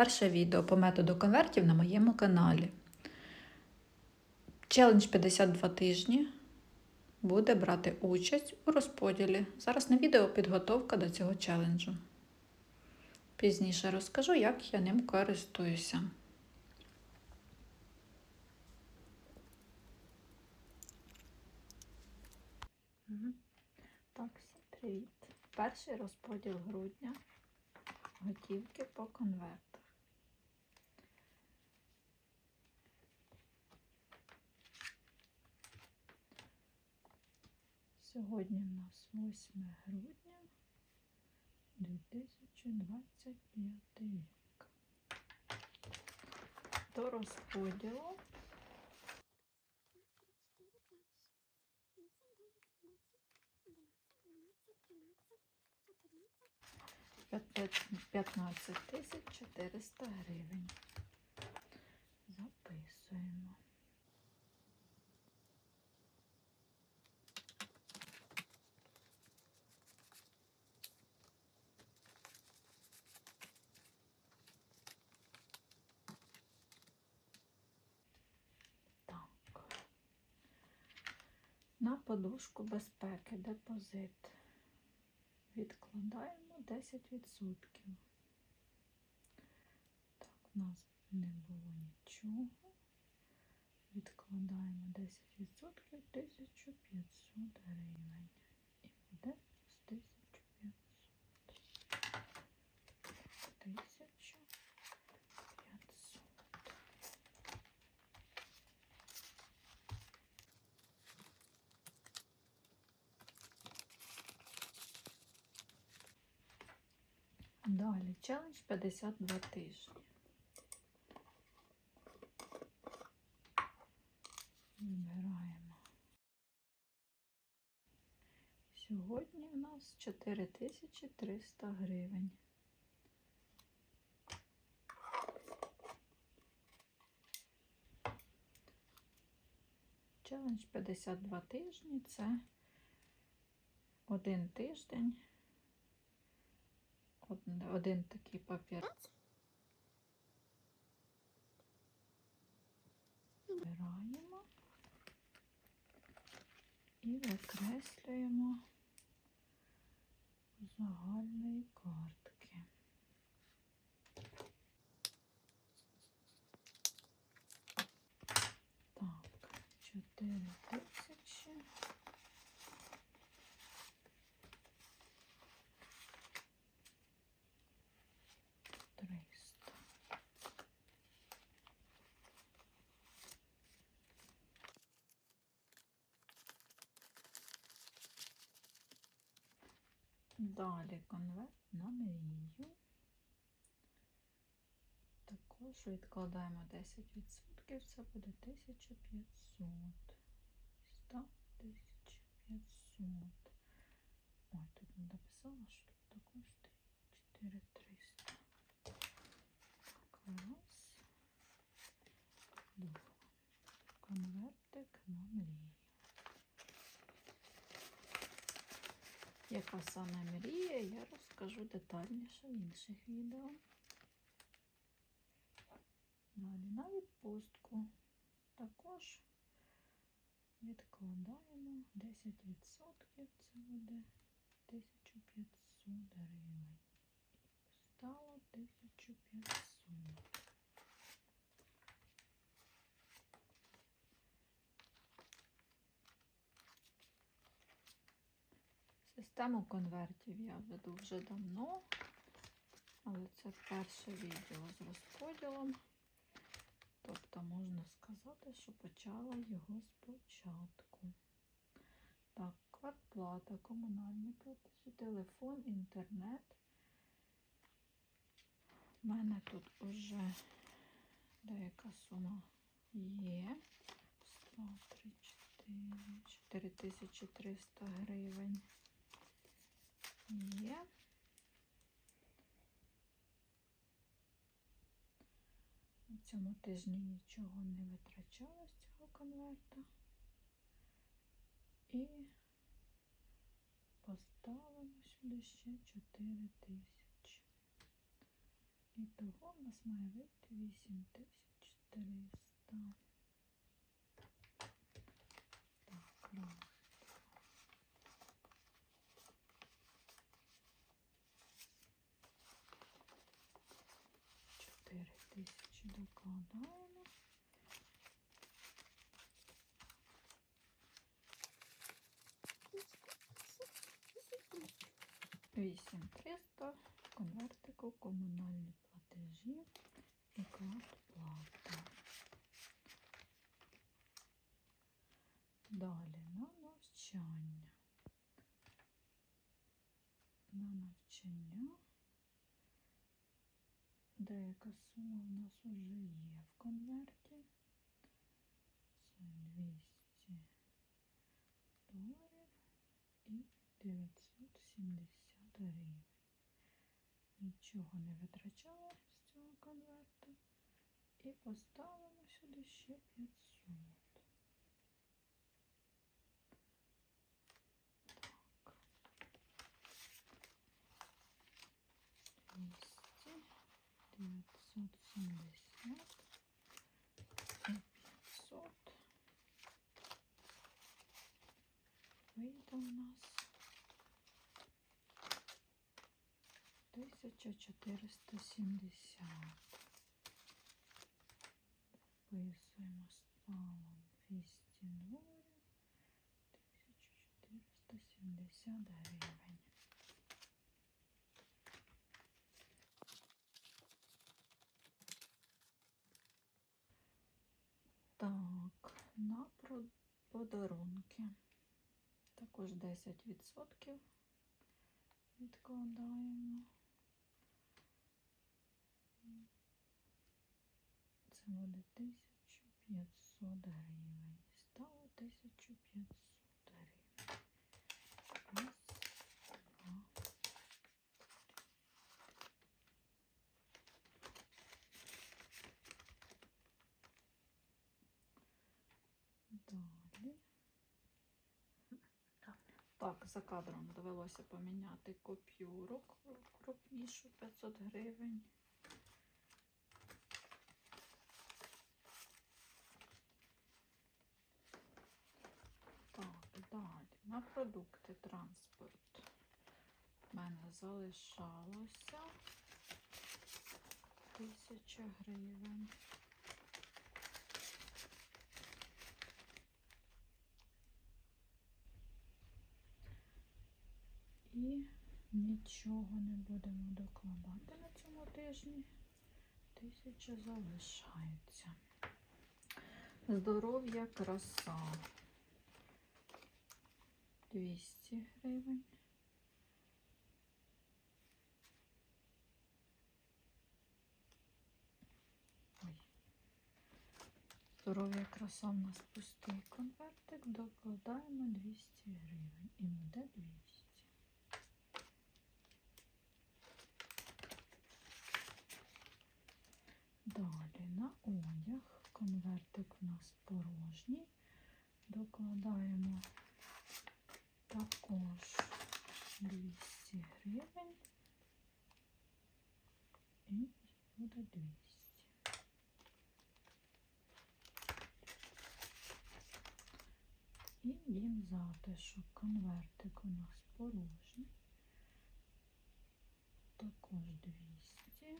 Перше відео по методу конвертів на моєму каналі. Челендж 52 тижні буде брати участь у розподілі. Зараз на відео підготовка до цього челенджу. Пізніше розкажу, як я ним користуюся. Так, всім привіт. Перший розподіл грудня. Готівки по конвертах. Сьогодні в нас 8 грудня 2025 рік. До розподілу п'ят- 15 тисяч 400 гривень. На подушку безпеки депозит відкладаємо 10%. Так, у нас не було нічого. Відкладаємо 10% 1500 гривень. І буде з 1000. Далі челендж 52 тижні. Вибираємо. Сьогодні в нас 4300 гривень. Челендж 52 тижні це один тиждень один, такий папір. Збираємо і викреслюємо загальної картки. Так, 4 тисячі. Триста. Далі конверт на мрію. Також відкладаємо 10%, це буде 1500. Так, 1500. Ой, тут не дописала, що тут також 4300. Так. Два. Конвертик на мрію. Яка саме мрія, я розкажу детальніше в інших відео. Далі на відпустку також відкладаємо 10%, це буде 1500 гривень. Стало 1500. Систему конвертів я веду вже давно, але це перше відео з розподілом. Тобто можна сказати, що почала його спочатку. Так, квартплата, комунальні платежі, телефон, інтернет. У мене тут уже деяка сума є. 100, 3, 4, 4300 гривень є. На цьому тижні нічого не витрачала з цього конверта. І поставимо сюди ще 4 тисячі. І того в нас має вийти 8400. Так, раз. Чотири тисячі докладаємо. Вісім триста конвертику комунальні платежі і кладплата. Далі на навчання. На навчання. Деяка сума в нас уже є в конверті. Це 200 доларів і 970 гривень. Нічого не витрачала з цього конверту. І поставимо сюди ще 500. Так. 200, 970 і 500. Вийде у нас 1470. Вписуємо стало 200 доларів, 1470 гривень. Так, на подарунки. Також 10% відкладаємо. Це буде 1500 гривень. Стало 1500 гривень. Раз, два, Далі. Так, за кадром довелося поміняти купюру кру- крупнішу 500 гривень. Так, далі. На продукти транспорт. У мене залишалося 1000 гривень. І нічого не будемо докладати на цьому тижні. Тисяча залишається. Здоров'я краса. 200 гривень. Ой. Здоров'я краса в нас пустий конвертик. Докладаємо 200 гривень. І буде 200. Далі на одяг. Конвертик у нас порожній. Докладаємо також 200 гривень. І буде 200. І дім затишок. Конвертик у нас порожній. Також 200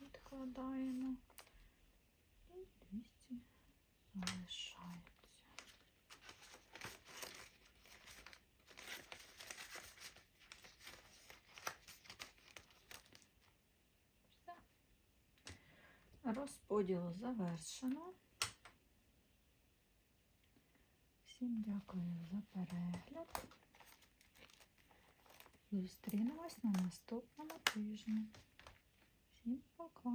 відкладаємо і 200 залишається. Розподіл завершено. Всім дякую за перегляд. Зустрінемось на наступному тижні. Всім пока!